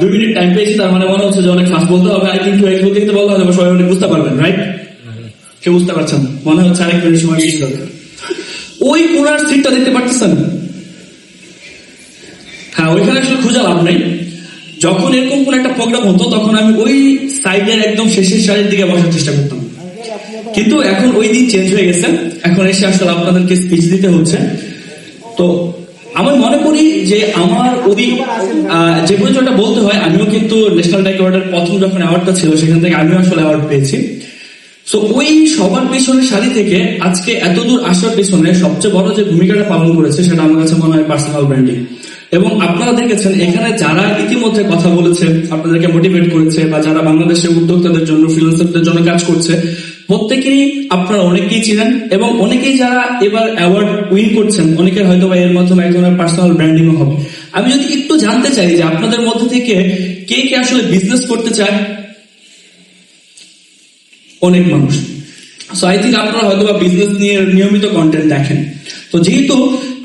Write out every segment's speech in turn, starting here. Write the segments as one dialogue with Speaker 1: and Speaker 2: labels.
Speaker 1: দুই minute time পেয়েছি, তার মানে মনে হচ্ছে যে অনেক ফাস্ট বলতে হবে। আরেক মিনিট বলতে কিন্তু বলতে হবে, সবাই অনেক বুঝতে পারবেন রাইট কেউ বুঝতে পারছেন। মনে হচ্ছে আরেক মিনিট সময় বেশি দরকার। ওই কোনার সিটটা দেখতে পারতেছেন? হ্যাঁ ওইখানে আসলে খুঁজে লাভ নেই। যখন এরকম কোন একটা প্রোগ্রাম হতো, তখন আমি ওই সাইডের একদম শেষের সারির দিকে বসার চেষ্টা করতাম। কিন্তু এখন ওই দিন চেঞ্জ হয়ে গেছে। এখন এসে আসলে আপনাদেরকে স্পিচ দিতে হচ্ছে। তো আমার মনে করি যে আমার ওই যে পরিচয়টা বলতে হয়, আমিও কিন্তু ন্যাশনাল ডাইক অ্যাওয়ার্ডের প্রথম যখন অ্যাওয়ার্ডটা ছিল, সেখান থেকে আমিও আসলে অ্যাওয়ার্ড পেয়েছি। তো ওই সবার পেছনের সারি থেকে আজকে এত দূর আসার পেছনে সবচেয়ে বড় যে ভূমিকাটা পালন করেছে, সেটা আমার কাছে মনে হয় পার্সোনাল ব্র্যান্ডিং এবং আপনারা দেখেছেন, এখানে যারা ইতিমধ্যে কথা বলেছে, আপনাদেরকে মোটিভেট করেছে, বা যারা বাংলাদেশের উদ্যোক্তাদের জন্য ফ্রিল্যান্সারদের জন্য কাজ করছে প্রত্যেকেরই আপনারা অনেকেই ছিলেন এবং অনেকেই যারা এবার অ্যাওয়ার্ড উইন করছেন, অনেকের হয়তো বা এর মাধ্যমে এক ধরনের পার্সোনাল ব্র্যান্ডিংও হবে। আমি যদি একটু জানতে চাই যে আপনাদের মধ্যে থেকে কে কে আসলে বিজনেস করতে চায়? অনেক মানুষ। সো আই থিঙ্ক আপনারা হয়তো বা বিজনেস নিয়ে নিয়মিত কন্টেন্ট দেখেন। তো যেহেতু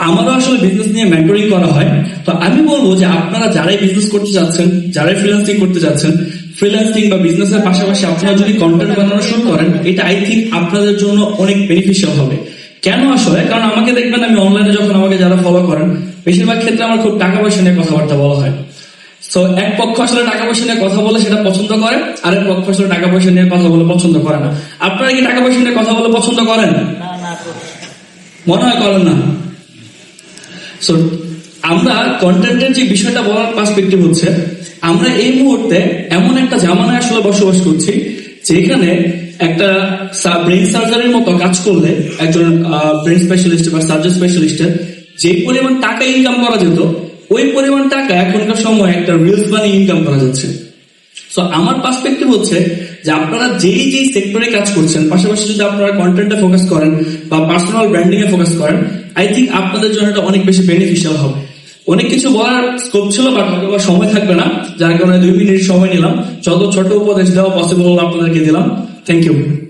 Speaker 1: আমারও আসলে বিজনেস নিয়ে মেন্টরিং করা হয়, তো আমি বলব যে আপনারা যারাই বিজনেস করতে যাচ্ছেন, যারাই ফ্রিল্যান্সিং করতে যাচ্ছেন ফ্রিল্যান্সিং বা বিজনেসের পাশাপাশি আপনারা যদি কন্টেন্ট বানানো শুরু করেন এটা আই থিঙ্ক আপনাদের জন্য অনেক বেনিফিশিয়াল হবে। কেন আসলে? কারণ আমাকে দেখবেন আমি অনলাইনে যখন আমাকে যারা ফলো করেন বেশিরভাগ ক্ষেত্রে আমার খুব টাকা পয়সা নিয়ে কথাবার্তা বলা হয়। তো এক পক্ষ আসলে টাকা পয়সা নিয়ে কথা বলে সেটা পছন্দ করে আরেক পক্ষ আসলে টাকা পয়সা নিয়ে কথা বলে পছন্দ করে না। আপনারা কি টাকা পয়সা নিয়ে কথা বলে পছন্দ করেন? মনে হয় করেন না? So, আমরা কন্টেন্টের যে বিষয়টা বলার পার্সপেক্টিভ হচ্ছে, আমরা এই মুহূর্তে এমন একটা জামানায় আসলে বসবাস করছি, যেখানে একটা ব্রেন সার্জারির মতো কাজ করলে একজন ব্রেন স্পেশালিস্ট বা সার্জন স্পেশালিস্টের যে পরিমাণ টাকা ইনকাম করা যেত, ওই পরিমাণ টাকা এখনকার সময় একটা রিলস বানিয়ে ইনকাম করা যাচ্ছে। সো আমার পার্সপেক্টিভ হচ্ছে যে আপনারা যেই যেই সেক্টরে কাজ করছেন, পাশাপাশি যদি আপনারা কন্টেন্টে ফোকাস করেন বা পার্সোনাল ব্র্যান্ডিং এ ফোকাস করেন আই থিঙ্ক আপনাদের জন্য এটা অনেক বেশি বেনিফিশিয়াল হবে। অনেক কিছু বলার স্কোপ ছিল বাট হয়তো বা সময় থাকবে না। যার কারণে দুই মিনিট সময় নিলাম। যত ছোট উপদেশ দেওয়া পসিবল আপনাদেরকে দিলাম। Thank you